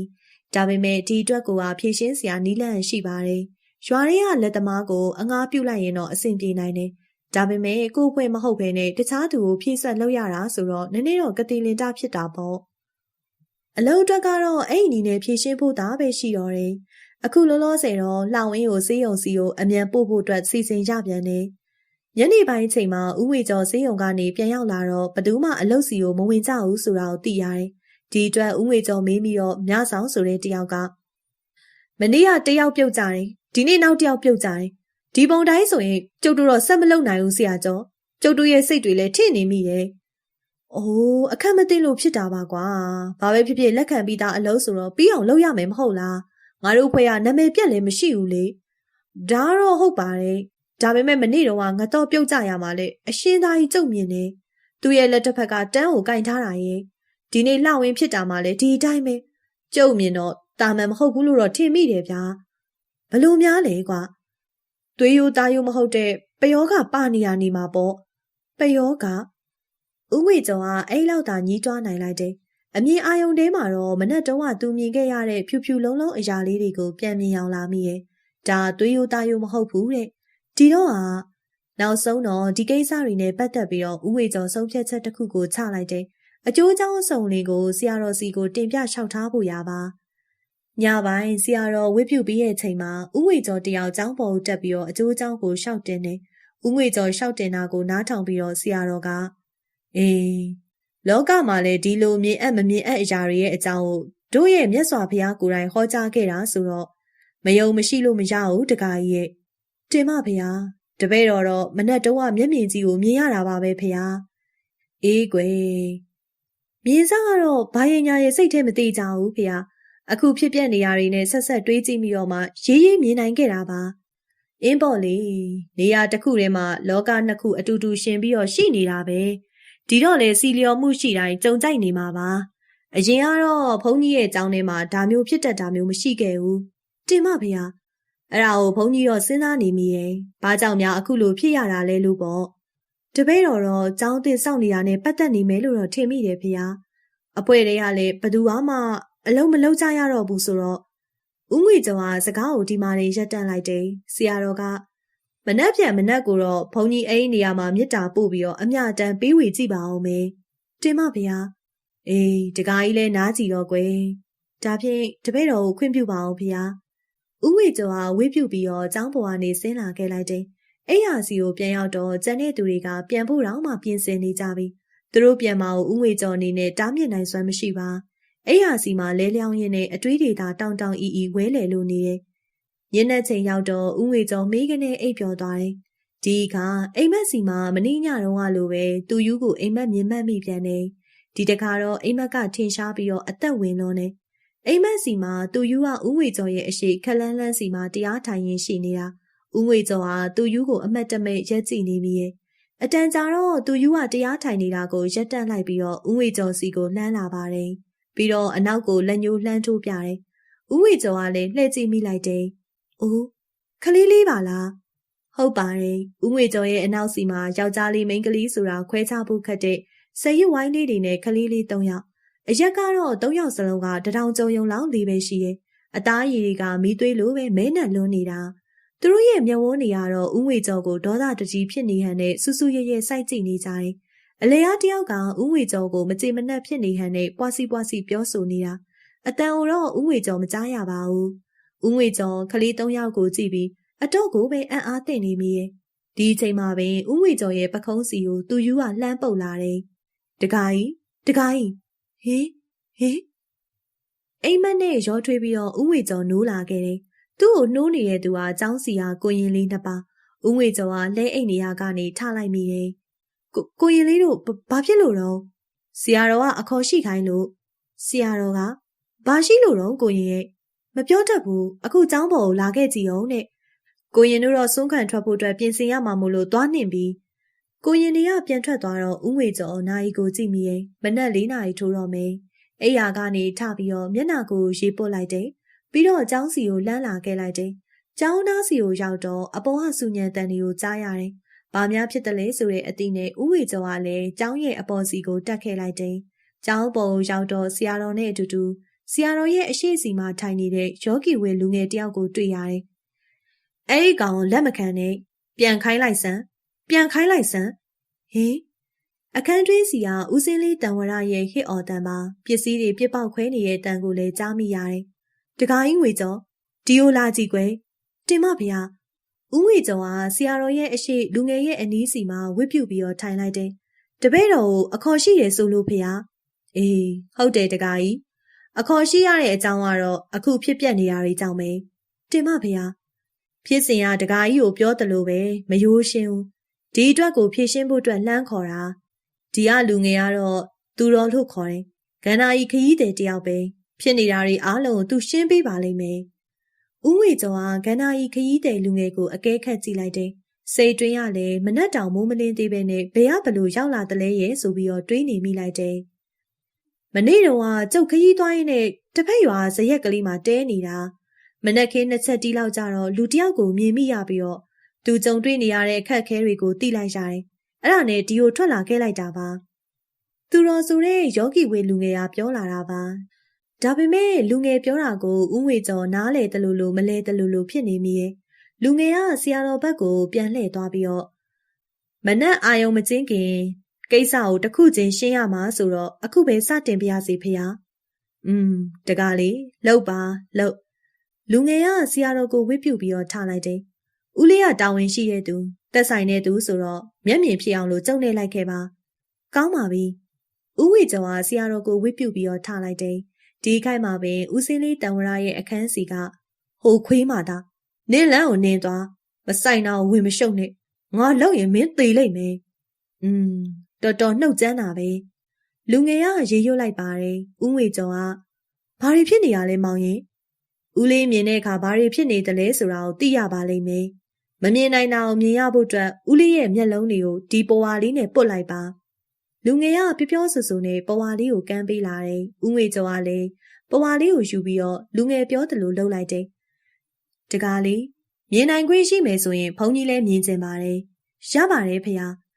ဒါပေမဲ့ဒီအတွက်ကိုကဖြည့်ရှင်းစရာနီးလန့်ရှိပါတယ်ရွာတွေကလက်သမားကိုအငားပြုတ်လိုက်ရင်တော့အဆင်ပြေနိုင်တယ်ဒါပေမဲ့ကို့ဖွဲ့မဟုတ်ဘဲနဲ့တခြားသူကိုဖြည့်ဆက်လုပ်ရတာဆိုတော့နည်းနည်းတော့ကတိလင်တာဖြစ်တာပေါ့ အလုံးအတွက်ကတော့အဲ့ဒီနဲ့ဖြည့်ရှင်းဖို့ဒါပဲရှိတော့တယ်အခုလောလောဆယ်တော့လှောင်ဝင်းကိုစေးရုံစီကိုအမြန်ပို့ဖို့အတွက်စီစဉ်ကြပြန်တယ်ညနေပိုင်းချိန်မှာဥဝေကျော်စေးရုံကနေပြန်ရောက်လာတော့ဘသူမှအလုပ်စီကိုမဝင်ကြဘူးဆိုတာကိုသိရတယ်ဒီအတွက်ဥဝေကျော်မေးပြီးတော့မြဆောင်ဆိုတဲ့တယောက်ကမနေ့ကတယောက်ပြုတ်ကြတယ်ဒီနေ့နောက်တယောက်ပြုတ်ကြတယ်ဒီပုံတိုင်းဆိုရင်ကျုပ်တို့တော့ဆက်မလုပ်နိုင်ဘူးဆရာကျော်ကျုပ်တို့ရဲ့စိတ်တွေလည်းထင့်နေမိတယ်။ အိုးအခက်မသိလို့ဖြစ်တာပါကွာ။ဘာပဲဖြစ်ဖြစ်လက်ခံပြီးသားအလုပ်ဆိုတော့ပြီးအောင်လုပ်ရမယ်မဟုတ်လား။ငါတို့ဖွဲ့ကနာမည်ပြက်လည်းမရှိဘူးလေ။ဒါတော့ဟုတ်ပါတယ်။ဒါပေမဲ့မနေ့တော့ငါတော့ပြုတ်ကြရမှာလေအရှင်းသားကြီးကြုံမြင်နေ။သူ့ရဲ့လက်တစ်ဖက်ကတန်းကိုကင်ထားတာရဲ့။ဒီနေ့လှဝင်ဖြစ်တာမှလည်းဒီအတိုင်းပဲ။ကြုံမြင်တော့တာမန်မဟုတ်ဘူးလို့တော့ထင်မိတယ်ဗျာ။ဘလို့များလဲကွာ။သွေးရိုးသားရိုးမဟုတ်တဲ့ပယောကပါနေရနေမှာပေါ့ပယောက ဥငွေကျော်ကအဲ့လောက်သာညှီးတွားနိုင်လိုက်တယ်အမြင်အာယုံထဲမှာတော့မနဲ့တုံးကသူမြင်ခဲ့ရတဲ့ဖြူဖြူလုံးလုံးအရာလေးတွေကိုပြန်မြင်အောင်လာမိရဲ့ဒါသွေးရိုးသားရိုးမဟုတ်ဘူးတဲ့ဒီတော့ဟာနောက်ဆုံးတော့ဒီကိစ္စတွေနဲ့ပတ်သက်ပြီးတော့ဥငွေကျော်ဆုံးဖြတ်ချက်တစ်ခုကိုချလိုက်တယ်အကျိုးအကြောင်းအစုံလေးကိုဆရာတော်စီကိုတင်ပြလျှောက်ထားဖို့ရပါညပိုင်းဆရာတော်ဝိပြုပြီးရဲ့ချိန်မှာဥငွေကျော်တယောက်ចောင်းပေါ်တက်ပြီးတော့အကျိုးအကြောင်းကိုရှောက်တင်တယ်။ဥငွေကျော်ရှောက်တင်တာကိုနားထောင်ပြီးတော့ဆရာတော်က အေးလောကမှာလည်းဒီလိုမြင်အပ်မမြင်အပ်အရာတွေရဲ့အကြောင်းကိုတို့ရဲ့မြတ်စွာဘုရားကိုယ်တိုင်ဟောကြားခဲ့တာဆိုတော့မယုံမရှိလို့မရဘူးတခါကြီးရဲ့တင်မဘုရားတပည့်တော်တော့မနဲ့တုံးကမျက်မြင်ကြီးကိုမြင်ရတာပါပဲဘုရားအေးကွယ်မြင်စားကတော့ဘာရင်ညာရဲ့စိတ်ထဲမသိကြဘူးဘုရားအခုဖြစ်ပျက်နေရတွေနဲ့ဆက်ဆက်တွေးကြည့်ပြီးတော့မှရေးရေးမြင်နိုင်ခဲ့တာပါအင်းပေါ့လေနေရာတစ်ခုထဲမှာလောကနှစ်ခုအတူတူရှင်ပြီးတော့ရှိနေတာပဲ ဒီတော့လေစီလျော်မှုရှိတိုင်းကြုံကြိုက်နေမှာပါအရင်ကတော့ဘုန်းကြီးရဲ့အကြောင်းထဲမှာဒါမျိုးဖြစ်တတ်တာမျိုးမရှိခဲ့ဘူးတင်မဖေဟာအဲ့ဒါကိုဘုန်းကြီးတော့စဉ်းစားနေမိရဲ့ဘာကြောင့်များအခုလိုဖြစ်ရတာလဲလို့ပေါ့တပည့်တော်တော့ចောင်းတင်စောင့်နေတာနဲ့ပတ်သက်နေမယ်လို့တော့ထင်မိတယ်ဖေဟာအပွဲတွေကလည်းဘသူမှအလုံးမလုံးကြရတော့ဘူးဆိုတော့ဦးငွေကျော်ကစကားကိုဒီမာနေရက်တန့်လိုက်တယ်ဆရာတော်က မနှက်ပြန်မနှက်ကိုတော့ဘုံကြီးအိမ်နေရာမှာမြစ်တာပို့ပြီးတော့အမြတမ်းပေးဝေကြည့်ပါအောင်မေတင်မဗျာအေးတကားကြီးလဲနားကြည့်တော့ကွယ်ဒါဖြင့်တပည့်တော်ကိုခွင့်ပြုပါအောင်ဗျာဦးငွေကျော်ကဝေးပြုပြီးတော့ကျောင်းပေါ်ကနေဆင်းလာခဲ့လိုက်တယ်အဲ့ဟာစီကိုပြန်ရောက်တော့ကျန်တဲ့သူတွေကပြန်ဖို့တော့မှပြင်ဆင်နေကြပြီသူတို့ပြန်မအောင်ဦးငွေကျော်အနေနဲ့တားမြစ်နိုင်စွမ်းမရှိပါအဲ့ဟာစီမှာလဲလျောင်းရင်းနဲ့အတွေးတွေသာတောင်တောင်အီအီဝဲလေလို့နေတယ်။ ညနေချိန်ရောက်တော့ဥငွေကျော်မေးကနေအိပ်ပျော်သွားတယ်။ဒီကအိမ်မက်စီမှာမနေ့ညတုန်းကလိုပဲသူယူကိုအိမ်မက်မြင်မှတ်မိပြန်တယ်။ဒီတခါတော့အိမ်မက်ကထင်ရှားပြီးတော့အသက်ဝင်လို့နေ။အိမ်မက်စီမှာသူယူကဥငွေကျော်ရဲ့အရှိခလန်းလန်းစီမှာတရားထိုင်ရင်းရှိနေတာ။ဥငွေကျော်ဟာသူယူကိုအမတ်တမဲ့ရက်ကြည့်နေပြီရဲ့။အတန်ကြာတော့သူယူကတရားထိုင်နေတာကိုရက်တက်လိုက်ပြီးတော့ဥငွေကျော်စီကိုလှမ်းလာပါတယ်။ပြီးတော့အနောက်ကိုလက်ညှိုးလှမ်းထိုးပြတယ်။ဦးဝေကျော်ကလည်းလှည့်ကြည့်မိလိုက်တယ်။ အိုးခလေးလေးပါလား။ဟုတ်ပါတယ်။ဦးငွေကျော်ရဲ့အနောက်စီမှာယောက်ျားလေးမိန်းကလေးဆိုတာခွဲခြားဖို့ခက်တဲ့ဆယ်ရွဝိုင်းလေးတွေနဲ့ခလေးလေး၃ယောက်။အရက်ကတော့၃ယောက်စလုံးကတထောင်ကြုံယုံလောက်လေးပဲရှိရဲ့။အသားရည်တွေကမီးသွေးလိုပဲမဲနဲ့လွန်းနေတာ။သူတို့ရဲ့မျက်ဝန်းတွေကတော့ဦးငွေကျော်ကိုဒေါသတကြီးဖြစ်နေဟန်နဲ့ဆူဆူရဲရဲစိုက်ကြည့်နေကြတယ်။အလေယားတယောက်ကဥငွေကျော်ကိုမကြေမနက်ဖြစ်နေဟန်နဲ့ပွားစီပွားစီပြောဆိုနေတာအတန်ကိုတော့ဥငွေကျော်မကြားရပါဘူး ဥငွေကျော်ခလေး၃ယောက်ကိုကြည့်ပြီးအတော့ကိုပဲအံ့အားသင့်နေမိရဲ့ဒီအချိန်မှာပဲဥငွေကျော်ရဲ့ပခုံးစီကိုသူယူကလှမ်းပုတ်လာတယ်တခါကြီးတခါကြီးဟေးဟေးအိမ်မက်နဲ့ရောထွေးပြီးတော့ဦးငွေကျော်နိုးလာခဲ့တယ်။သူ့ကိုနှိုးနေတဲ့သူဟာចောင်းစီဟာကိုရင်လေးနှစ်ပါး။ဦးငွေကျော်ကလဲအိမ်နေရာကနေထလိုက်မိတယ်။ကိုကိုရင်လေးတို့ဘာဖြစ်လို့တော့ဆရာတော်ကအခေါ်ရှိခိုင်းလို့ဆရာတော်ကဘာရှိလို့တော့ကိုရင်ရဲ့ မပြောတတ်ဘူးအခုចောင်းပေါ်ကိုလာခဲ့ကြည့်အောင်တဲ့ကိုရင်တို့တော့ဆုံးခံထွက်ဖို့အတွက်ပြင်ဆင်ရမှာမို့လို့သွားနှင်ပြီးကိုရင်တွေကပြန်ထွက်သွားတော့ဦးငွေကျော်နိုင်ကိုကြည့်မိရဲ့မနက်၄နာရီထိုးတော့မယ်အိယာကနေထပြီးတော့မျက်နှာကိုရေပုတ်လိုက်တယ်ပြီးတော့ចောင်းစီကိုလှမ်းလာခဲ့လိုက်တယ်ចောင်းသားစီကိုရောက်တော့အပေါ်ကဆူညံတန်တွေကိုကြားရတယ်ဘာများဖြစ်တယ်လဲဆိုတဲ့အသည့်နဲ့ဥဝေကျော်ကလည်းကျောင်းရဲ့အပေါ်စီကိုတက်ခဲ့လိုက်တယ်။ကျောင်းပေါ်ရောက်တော့ဆရာတော်နဲ့အတူတူ ဆရာတော်ရဲ့အရှိစီမှာထိုင်နေတဲ့ယောဂီဝေလူငယ်တယောက်ကိုတွေ့ရတယ်။အဲဒီကောင်လက်မခံနဲ့ပြန်ခိုင်းလိုက်စမ်းပြန်ခိုင်းလိုက်စမ်းဟင်အခန်းတွင်းစီကဦးစင်းလေးတန်ဝရရဲ့ဟစ်အော်တန်ပါပစ္စည်းတွေပြစ်ပေါက်ခွဲနေတဲ့တန်ကိုလည်းကြားမိရတယ်။တကားကြီးငွေကျော်ဒီယိုလာကြည့်ကွယ်တင်မဗျာဦးငွေကျော်ဟာဆရာတော်ရဲ့အရှိလူငယ်ရဲ့အနီးစီမှာဝစ်ပြုတ်ပြီးတော့ထိုင်လိုက်တယ်။တပည့်တော်ကိုအခေါ်ရှိတယ်ဆိုလို့ဖေဟာ။အေးဟုတ်တယ်တကားကြီး။ အခေါ်ရှိရတဲ့အကြောင်းကတော့အခုဖြစ်ပျက်နေရတဲ့ကြောင့်ပဲ။တင်မဖေဟာ။ဖြစ်စဉ်ကတကားကြီးကိုပြောတယ်လို့ပဲမယိုးရှင်းဘူး။ဒီအတွက်ကိုဖြည့်ရှင်းဖို့အတွက်လှမ်းခေါ်တာ။ဒီကလူငယ်ကတော့သူတော်လို့ခေါ်တယ်။ကန္နာကြီးခရီးတယ်တယောက်ပဲ။ဖြစ်နေတာတွေအားလုံးကိုသူရှင်းပေးပါလိမ့်မယ်။ဦးငွေကျော်ဟာကန္နာရီခရီးတဲ့လူငယ်ကိုအကဲခတ်ကြည့်လိုက်တယ်။စိတ်တွင်းရလည်းမနှက်တောင်မိုးမလင်းသေးပဲနဲ့ဘယ်ကဘလို့ရောက်လာတလဲရဲ့ဆိုပြီးတော့တွေးနေမိလိုက်တယ်။ မနေ့တုန်းကကျုပ်ခရီးသွားရင်းနဲ့တစ်ဖက်ရွာဇရက်ကလေးမှာတဲနေတာမနက်ခင်းနှစ်ချက်တီးလောက်ကြတော့လူတယောက်ကိုမြင်မိရပြီးတော့သူကြုံတွေ့နေရတဲ့အခက်အခဲတွေကိုသိလိုက်ရတယ်။အဲ့ဒါနဲ့ဒီကိုထွက်လာခဲ့လိုက်တာပါ။သူတော်ဆိုတဲ့ယောဂီဝေလူငယ်ကပြောလာတာပါဒါပေမဲ့လူငယ်ပြောတာကိုဥငွေကျော်နားလေတလူလူမလဲတလူလူဖြစ်နေမိရဲ့လူငယ်ကဆရာတော်ဘက်ကိုပြန်လှည့်သွားပြီးတော့မနက်အာယုံမကျင်းခင် ကိစ္စကိုတစ်ခုချင်းရှင်းရမှာဆိုတော့အခုပဲစတင်ပြရစီဖေ။อืมတကားလေလှုပ်ပါလှုပ်လူငယ်ကဆရာတော်ကိုဝစ်ပြုတ်ပြီးတော့ထားလိုက်တယ်။ဦးလေးကတာဝန်ရှိတဲ့သူတက်ဆိုင်တဲ့သူဆိုတော့မျက်မြင်ဖြစ်အောင်လို့ကြုံနေလိုက်ခဲ့ပါ။ကောင်းပါပြီ။ဦးဝေကျော်ကဆရာတော်ကိုဝစ်ပြုတ်ပြီးတော့ထားလိုက်တယ်။ဒီခိုက်မှာပင်ဦးစင်းလေးတန်ဝရရဲ့အခန်းစီကဟိုခွေးမာတာနင်းလန်းကိုနင်းသွားမဆိုင်တော့ဝင်မရှုပ်နဲ့ငါလောက်ရင်မင်းသေလိမ့်မယ်อืม တော်တော်နှုတ်ကြမ်းတာပဲလူငယ်ကရေရွတ်လိုက်ပါတယ်ဦးငွေကျော်ကဘာတွေဖြစ်နေရလဲမောင်ရင်ဦးလေးမြင်တဲ့အခါဘာတွေဖြစ်နေတယ်လဲဆိုတာကိုသိရပါလိမ့်မယ်မမြင်နိုင်တာကိုမြင်ရဖို့အတွက်ဦးလေးရဲ့မျက်လုံးတွေကိုဒီပေါ်ဝါလေးနဲ့ပုတ်လိုက်ပါလူငယ်ကပြောပြောဆိုဆိုနဲ့ပဝါလေးကိုကမ်းပေးလာတယ်။ဦးငွေကျော်ကလည်းပဝါလေးကိုယူပြီးတော့လူငယ်ပြောတယ်လို့လှုပ်လိုက်တယ်။တကားလေးမြင်နိုင်ခွင့်ရှိမယ်ဆိုရင်ဘုန်းကြီးလည်းမြင်ကျင်ပါတယ်။ရပါတယ်ဖေ။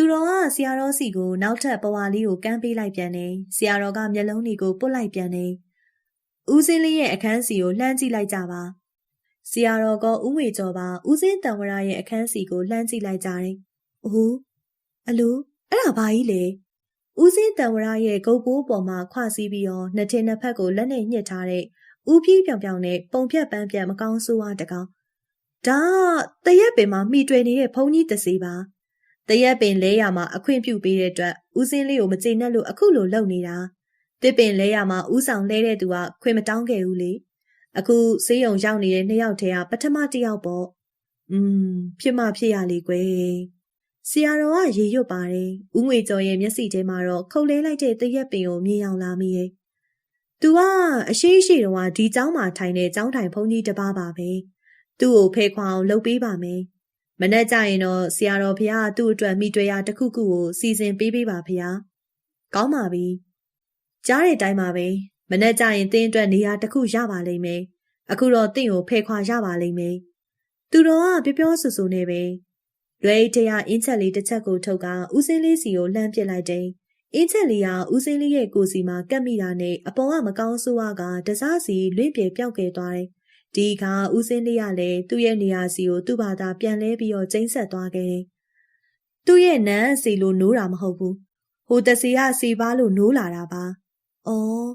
သူတော်ကဆရာတော်စီကိုနောက်ထပ်ပဝါလေးကိုကမ်းပေးလိုက်ပြန်တယ်။ဆရာတော်ကမျက်လုံးတွေကိုပုတ်လိုက်ပြန်တယ်။ဦးစင်းလေးရဲ့အခန်းစီကိုလှမ်းကြည့်လိုက်ကြပါ။ဆရာတော်ကဦးငွေကျော်ပါဦးစင်းတံဝရရဲ့အခန်းစီကိုလှမ်းကြည့်လိုက်ကြတယ်။အိုးအလိုအဲ့ဒါဘာကြီးလဲဦးစင်းတံဝရရဲ့ဂုတ်ပိုးပေါ်မှာခွစီးပြီးတော့နှစ်ထင်းနှစ်ဖက်ကိုလက်နဲ့ညှစ်ထားတဲ့ဦးဖြီးပြောင်ပြောင်နဲ့ပုံဖြတ်ပန်းပြတ်မကောင်းဆိုးဝါးတကောင်ဒါတရက်ပင်မှာမိတွေ့နေတဲ့ဘုံကြီးတစီပါ တရက်ပင်လဲရမှာအခွင့်ပြုပေးတဲ့အတွက်ဦးစင်းလေးကိုမကျေနပ်လို့အခုလိုလုပ်နေတာတစ်ပင်လဲရမှာဦးဆောင်လဲတဲ့သူကခွင့်မတောင်းခဲ့ဘူးလေအခုဆေးရုံရောက်နေတဲ့နှစ်ယောက်ထဲကပထမတစ်ယောက်ပေါ့อืมဖြစ်မှဖြစ်ရလေကွယ်ဆရာတော်ကရေရွတ်ပါတယ်။ဦးငွေကျော်ရဲ့မျက်စိထဲမှာတော့ခုတ်လဲလိုက်တဲ့တရက်ပင်ကိုမြင်အောင်လာမိရဲ့။ "तू ကအရှိရှိတုန်းကဒီကျောင်းမှာထိုင်တဲ့ကျောင်းထိုင်ဘုန်းကြီးတစ်ပါးပါပဲ။သူ့ကိုဖဲခွာအောင်လုပ်ပေးပါမယ်။ မနေ့ကျရင်တော့ဆရာတော်ဖះသူ့အတွက်မိတွေ့ရတစ်ခုခုကိုစီစဉ်ပေးပေးပါဖះ။ကောင်းပါပြီ။ကြားတဲ့အတိုင်းပါပဲ။မနေ့ကျရင်တင်းအတွက်နေရာတစ်ခုရပါလိမ့်မယ်။အခုတော့တင့်ကိုဖဲခွာရပါလိမ့်မယ်။သူတော်ကပြောပြောဆိုဆိုနေပဲလွယ်တရားအင်းချက်လေးတစ်ချက်ကိုထုတ်ကဦးစင်းလေးစီကိုလှမ်းပစ်လိုက်တယ်။အင်းချက်လေးကဦးစင်းလေးရဲ့ကိုယ်စီမှာကပ်မိတာနဲ့အပေါ်ကမကောင်းဆိုးဝါကတစားစီလွင့်ပြေပြောက်ခဲ့သွားတယ်။ ဒီကဦးစင်းလေးကလည်းသူ့ရဲ့နေရာစီကိုသူ့ဘာသာပြန်လဲပြီးတော့ကျိန်းဆက်သွားခဲ့တယ်။သူ့ရဲ့နန်းစီလိုနိုးတာမဟုတ်ဘူး။ဟိုတစီကစီပါလို့နိုးလာတာပါ။အော်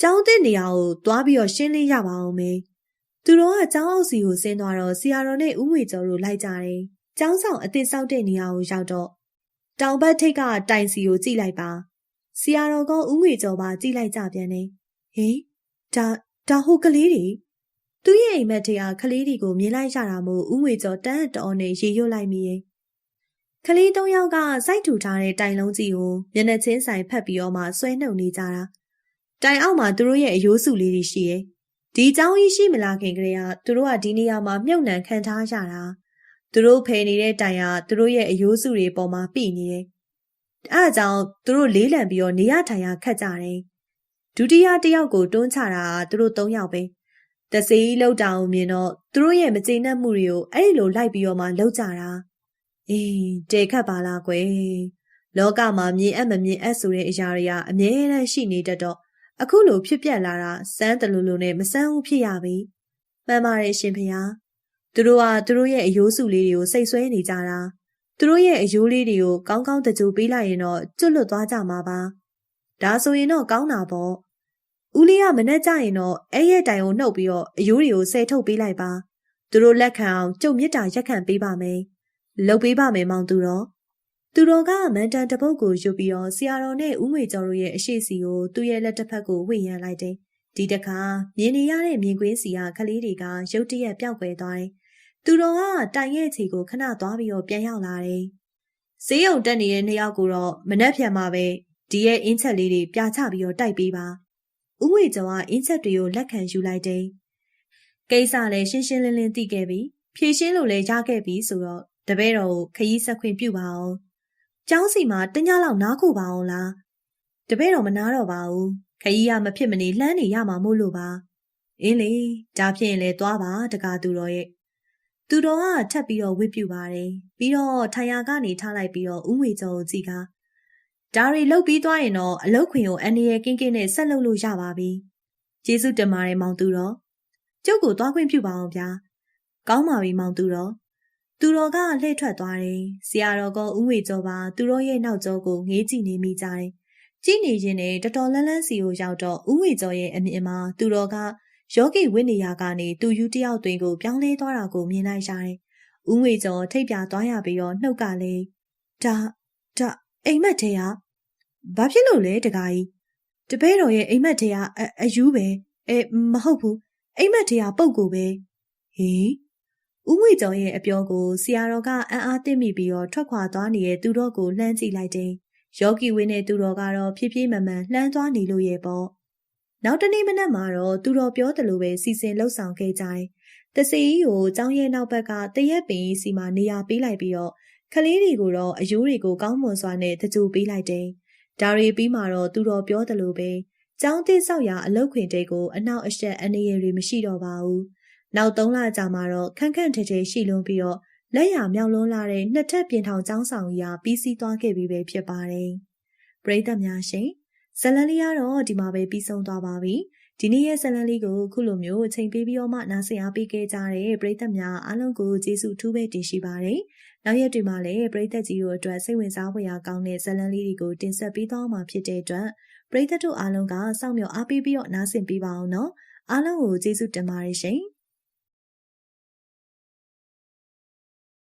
ကျောင်းတဲ့နေရာကိုသွားပြီးတော့ရှင်းလေးရပါအောင်မေ။သူတို့ကကျောင်းအောက်စီကိုဆင်းသွားတော့ဆရာတော်နဲ့ဦးငွေကျော်တို့လိုက်ကြတယ်။ကျောင်းဆောင်အသစ်ဆောက်တဲ့နေရာကိုရောက်တော့တောင်ဘက်ထိပ်ကတိုင်စီကိုကြည့်လိုက်ပါဆရာတော်ကဥငွေကျော်ပါကြည့်လိုက်ကြပြန်နေဟင်ဒါဒါဟိုကလေးတွေ သူ့ရဲ့အိမ်မက်တရားကလေးတွေကိုမြင်လိုက်ရတာမို့ဥငွေကျော်တန်းတော်နဲ့ရေရွတ်လိုက်မိရဲ့ကလေးသုံးယောက်ကစိုက်ထူထားတဲ့တိုင်လုံးကြီးကိုမျက်နှာချင်းဆိုင်ဖက်ပြီးတော့မှဆွဲနှုတ်နေကြတာတိုင်အောက်မှာသူတို့ရဲ့အယိုးစုလေးတွေရှိရဲ့ဒီเจ้าကြီးရှိမလားခင်ကလေးကသူတို့ကဒီနေရာမှာမြုပ်နှံခံထားရတာသူတို့ဖယ်နေတဲ့တိုင်ကသူတို့ရဲ့အယိုးစုတွေပေါ်မှာပြိနေတယ်အဲအကြောင်းသူတို့လေးလံပြီးတော့နေရထိုင်ရခတ်ကြတယ်ဒုတိယတစ်ယောက်ကိုတွန်းချတာသူတို့၃ယောက်ပဲ တစေးလောက်တာကိုမြင်တော့သူတို့ရဲ့မကျေနပ်မှုတွေကိုအဲ့လိုလိုက်ပြီးတော့မှလှုပ်ကြတာအေးတေခတ်ပါလားကွယ်လောကမှာမြင်အပ်မမြင်အပ်ဆိုတဲ့အရာတွေကအမြဲတမ်းရှိနေတတ်တော့အခုလိုဖြစ်ပြက်လာတာစမ်းတလူလူနဲ့မစမ်းဘူးဖြစ်ရပြီမှန်ပါတယ်ရှင်ဖေဟာသူတို့ကသူတို့ရဲ့အယိုးစုလေးတွေကိုစိတ်ဆွဲနေကြတာသူတို့ရဲ့အယိုးလေးတွေကိုကောင်းကောင်းတကြိုပေးလိုက်ရင်တော့ကျွတ်လွတ်သွားကြမှာပါဒါဆိုရင်တော့ကောင်းတာပေါ့ ဦးလေးကမနဲ့ကြရင်တော့အဲ့ရဲ့တိုင်ကိုနှုတ်ပြီးတော့အယိုးတွေကိုဆဲထုတ်ပေးလိုက်ပါသူတို့လက်ခံအောင်ကျုပ်မြစ်တာရက်ခံပေးပါမယ်လှုပ်ပေးပါမယ်မောင်သူတော်သူတော်ကမန်တန်တပုတ်ကိုယူပြီးတော့ဆရာတော်နဲ့ဦးငွေကျော်တို့ရဲ့အရှိစီကိုသူ့ရဲ့လက်တစ်ဖက်ကိုဝှေ့ရမ်းလိုက်တယ်ဒီတခါမြင်နေရတဲ့မြင်ကွင်းစီကကလေးတွေကရုတ်တရက်ပျောက်ကွယ်သွားတယ်သူတော်ကတိုင်ရဲ့ခြေကိုခဏသွားပြီးတော့ပြန်ရောက်လာတယ်ဈေးရုံတက်နေတဲ့နှစ်ယောက်ကိုတော့မနှက်ဖြန်မှာပဲဒီရဲ့အင်းချက်လေးတွေပြချပြီးတော့တိုက်ပေးပါ ဥငွေကျော်ကအင်းချက်တွေကိုလက်ခံယူလိုက်တယ်ကိစ္စလည်းရှင်းရှင်းလင်းလင်းသိခဲ့ပြီဖြေရှင်းလို့လည်းရခဲ့ပြီဆိုတော့တပည့်တော်ကိုခရီးဆက်ခွင့်ပြုပါအောင်ကျောင်းစီမှာတညလောက်နားခုပါအောင်လားတပည့်တော်မနာတော့ပါဘူးခရီးရမဖြစ်မနေလှမ်းနေရမှာမို့လို့ပါအင်းလေဒါဖြစ်ရင်လေသွားပါတကားသူတော်ရဲ့သူတော်ကထပ်ပြီးတော့ဝစ်ပြူပါတယ်ပြီးတော့ထိုင်ယာကနေထားလိုက်ပြီးတော့ဥငွေကျော်ကိုကြည့်ကား ဒါတွေလုတ်ပြီးသွားရင်တော့အလုတ်ခွင်ကိုအန်ဒီရဲ့ကင်းကင်းနဲ့ဆက်လုပ်လို့ရပါပြီကျေးဇူးတင်ပါတယ်မောင်သူတော်ကျုပ်ကိုသွားခွင့်ပြုပါအောင်ဗျာကောင်းပါပြီမောင်သူတော်သူတော်ကလှည့်ထွက်သွားတယ်ဆရာတော်ကဥငွေကျော်ပါသူတော်ရဲ့နောက်ကျောကိုငေးကြည့်နေမိကြတယ်ကြည့်နေရင်လည်းတော်တော်လန်းလန်းစီကိုရောက်တော့ဥငွေကျော်ရဲ့အမြင်မှာသူတော်ကယောဂီဝိနေယာကနေသူယူတယောက်တွင်ကိုပြောင်းလဲသွားတာကိုမြင်လိုက်ရတယ်။ဦးငွေကျော်ထိတ်ပြသွားရပြီးတော့နှုတ်ကလည်းဒါဒါ အိမ်မက်ထဲကဘာဖြစ်လို့လဲတကားကြီးတပည့်တော်ရဲ့အိမ်မက်ထဲကအယူပဲအဲမဟုတ်ဘူးအိမ်မက်ထဲကပုတ်ကိုပဲဟေးဦးငွေကျော်ရဲ့အပြောကိုဆရာတော်ကအံ့အားသင့်မိပြီးတော့ထွက်ခွာသွားနေတဲ့သူတော်ကိုလှမ်းကြည့်လိုက်တယ်။ယောဂီဝင်းနဲ့သူတော်ကတော့ဖြည်းဖြည်းမှန်မှန်လှမ်းသွားနေလို့ရဲ့ပေါ့။နောက်တနေ့မနက်မှာတော့သူတော်ပြောသလိုပဲစီစဉ်လှုပ်ဆောင်ခဲ့ကြတယ်။တစီကြီးကိုကျောင်းရဲ့နောက်ဘက်ကတရက်ပင်စီမှာနေရာပေးလိုက်ပြီးတော့ ကလေးတွေကိုတော့အယိုးတွေကိုကောင်းမွန်စွာနဲ့တကြိုပေးလိုက်တယ်။ဒါရီပြီးမှတော့သူတော်ပြောသလိုပဲကျောင်းတိဆောက်ရာအလုတ်ခွင်တဲကိုအနောက်အရှက်အနေရတွေမရှိတော့ပါဘူး။နောက်၃လကြာမှတော့ခန့်ခန့်ထဲထဲရှိလွန်ပြီးတော့လက်ရမြောက်လွန်းလာတဲ့နှစ်ထပ်ပြင်ထောင်ကျောင်းဆောင်ကြီးဟာပြီးစီးသွားခဲ့ပြီပဲဖြစ်ပါတယ်။ပရိသတ်များရှင်ဇလန်လေးကတော့ဒီမှာပဲပြီးဆုံးသွားပါပြီ။ဒီနေ့ရဲ့ဇလန်လေးကိုခုလိုမျိုးအချိန်ပေးပြီးတော့မှနားဆင်အားပေးခဲ့ကြတဲ့ပရိသတ်များအားလုံးကိုကျေးဇူးထူးပဲတင်ရှိပါတယ်။ နောက်ရက်တွေမှာလည်းပရိသတ်ကြီးတို့အတွက်စိတ်ဝင်စားဖွယ်ရာကောင်းတဲ့ဇလန်လေးတွေကိုတင်ဆက်ပေးသွားမှာဖြစ်တဲ့အတွက်ပရိသတ်တို့အားလုံးကစောင့်မျှော်အားပေးပြီးတော့နားဆင်ပေးပါအောင်နော်။အားလုံးကိုကျေးဇူးတင်ပါတယ်ရှင်။